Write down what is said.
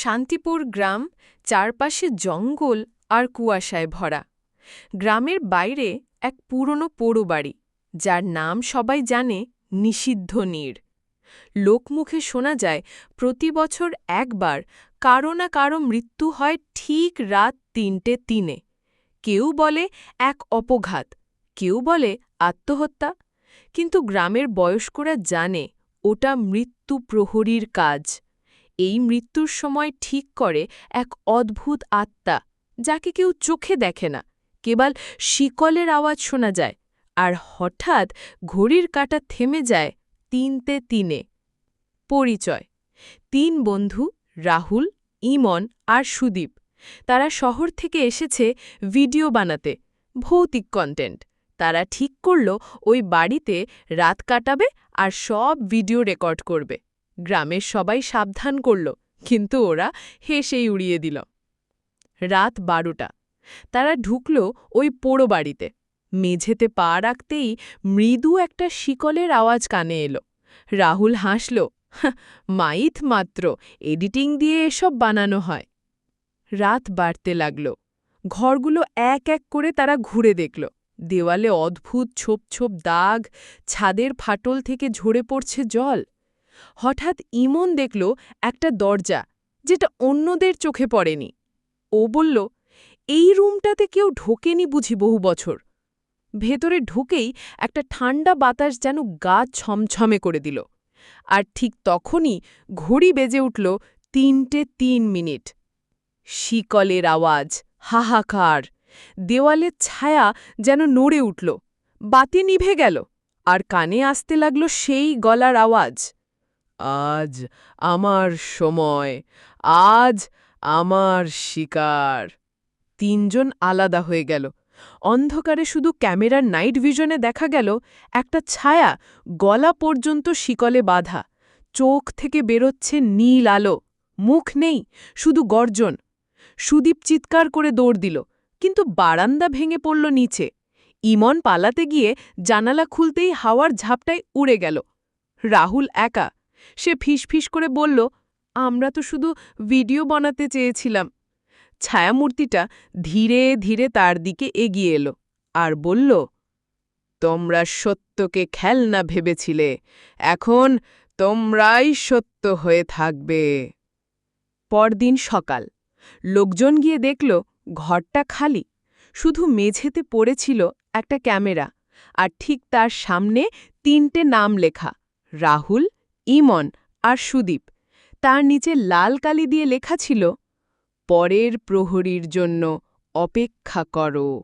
শান্তিপুর গ্রাম চারপাশে জঙ্গল আর কুয়াশায় ভরা। গ্রামের বাইরে এক পুরনো পোড়ো বাড়ি যার নাম সবাই জানে নিষিদ্ধ নীর। লোকমুখে শোনা যায় প্রতি বছর একবার কারও না কারও মৃত্যু হয় ঠিক রাত তিনটে তিনে। কেউ বলে এক অপঘাত, কেউ বলে আত্মহত্যা। কিন্তু গ্রামের বয়স্করা জানে ওটা মৃত্যু প্রহরীর কাজ। এই মৃত্যুর সময় ঠিক করে এক অদ্ভুত আত্মা, যাকে কেউ চোখে দেখে না, কেবল শিকলের আওয়াজ শোনা যায়, আর হঠাৎ ঘড়ির কাটা থেমে যায় তিনতে তিনে। পরিচয়, তিন বন্ধু, রাহুল, ইমন আর সুদীপ। তারা শহর থেকে এসেছে ভিডিও বানাতে, ভৌতিক কন্টেন্ট। তারা ঠিক করল ওই বাড়িতে রাত কাটাবে আর সব ভিডিও রেকর্ড করবে। গ্রামের সবাই সাবধান করল, কিন্তু ওরা হেসেই উড়িয়ে দিল। রাত বারোটা। তারা ঢুকল ওই পোড়ো বাড়িতে। মেঝেতে পা রাখতেই মৃদু একটা শিকলের আওয়াজ কানে এলো। রাহুল হাসল মাইথ মাত্র, এডিটিং দিয়ে এসব বানানো হয়। রাত বাড়তে লাগল। ঘরগুলো এক এক করে তারা ঘুরে দেখল। দেওয়ালে অদ্ভুত ছোপ ছোপ দাগ, ছাদের ফাটল থেকে ঝরে পড়ছে জল। হঠাৎ ইমন দেখল একটা দরজা যেটা অন্যদের চোখে পড়েনি। ও বলল, এই রুমটাতে কেউ ঢোকেনি বুঝি বহু বছর। ভেতরে ঢুকেই একটা ঠান্ডা বাতাস যেন গা ছমছমে করে দিল। আর ঠিক তখনই ঘড়ি বেজে উঠল তিনটে তিন মিনিট। শিকলের আওয়াজ, হাহাকার, দেওয়ালের ছায়া যেন নড়ে উঠল। বাতি নিভে গেল, আর কানে আসতে লাগল সেই গলার আওয়াজ। আজ আমার সময়, আজ আমার শিকার। তিনজন আলাদা হয়ে গেল। অন্ধকারে শুধু ক্যামেরার নাইট ভিশনে দেখা গেল একটা ছায়া গলা পর্যন্ত শিকলে বাঁধা। চোখ থেকে বেরোচ্ছে নীল আলো। মুখ নেই, শুধু গর্জন। সুদীপ চিৎকার করে দৌড় দিল, কিন্তু বারান্দা ভেঙে পড়ল নিচে। ইমন পালাতে গিয়ে জানালা খুলতেই হাওয়ার ঝাপটায় উড়ে গেল। রাহুল একা সে ফিসফিস করে বলল, আমরা তো শুধু ভিডিও বানাতে চেয়েছিলাম। ছায়ামূর্তিটা ধীরে ধীরে তার দিকে এগিয়ে এলো আর বলল, তোমরা সত্যকে খেলনা ভেবেছিলে, এখন তোমরাই সত্য হয়ে থাকবে। পরদিন সকাল, লোকজন গিয়ে দেখল ঘরটা খালি, শুধু মেঝেতে পড়েছিল একটা ক্যামেরা আর ঠিক তার সামনে তিনটে নাম লেখা, রাহুল ইমন আর সুদীপ। তার নিচে লাল কালি দিয়ে লেখা ছিল, পরের প্রহরীর জন্য অপেক্ষা করো।